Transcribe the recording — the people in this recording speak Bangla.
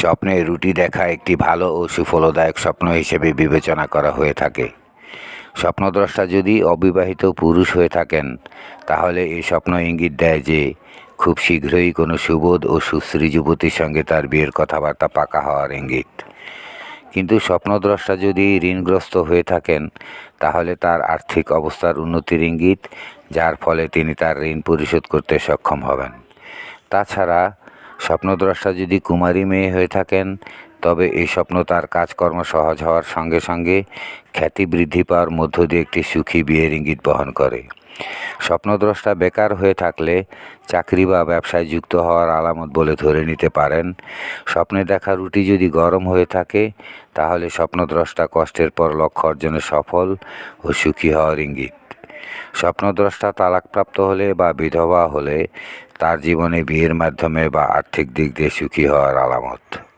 স্বপ্নে রুটি দেখা একটি ভালো ও সুফলদায়ক স্বপ্ন হিসেবে বিবেচনা করা হয়ে থাকে। স্বপ্নদ্রষ্টা যদি অবিবাহিত পুরুষ হয়ে থাকেন, তাহলে এই স্বপ্ন ইঙ্গিত দেয় যে, খুব শীঘ্রই কোনো সুবোধ ও সুশ্রী যুবতীর সঙ্গে তার বিয়ের কথাবার্তা পাকা হওয়ার ইঙ্গিত। কিন্তু স্বপ্নদ্রষ্টা যদি ঋণগ্রস্ত হয়ে থাকেন, তাহলে তার আর্থিক অবস্থার উন্নতির ইঙ্গিত, যার ফলে তিনি তার ঋণ পরিশোধ করতে সক্ষম হবেন। তাছাড়া স্বপ্নদ্রষ্টা যদি কুমারী মেয়ে হয়ে থাকেন, তবে এই স্বপ্ন তার কাজকর্ম সহজ হওয়ার সঙ্গে সঙ্গে খ্যাতি বৃদ্ধি পাওয়ার মধ্য দিয়ে একটি সুখী বিয়ের ইঙ্গিত বহন করে। স্বপ্নদ্রষ্টা বেকার হয়ে থাকলে চাকরি বা ব্যবসায় যুক্ত হওয়ার আলামত বলে ধরে নিতে পারেন। স্বপ্নে দেখা রুটি যদি গরম হয়ে থাকে, তাহলে স্বপ্নদ্রষ্টা কষ্টের পর লক্ষ্য অর্জনে সফল ও সুখী হওয়ার ইঙ্গিত। স্বপ্নদ্রষ্টা তালাকপ্রাপ্ত হলে বা বিধবা হলে তার জীবনে বিয়ের মাধ্যমে বা আর্থিক দিক দিয়ে সুখী হওয়ার আলামত।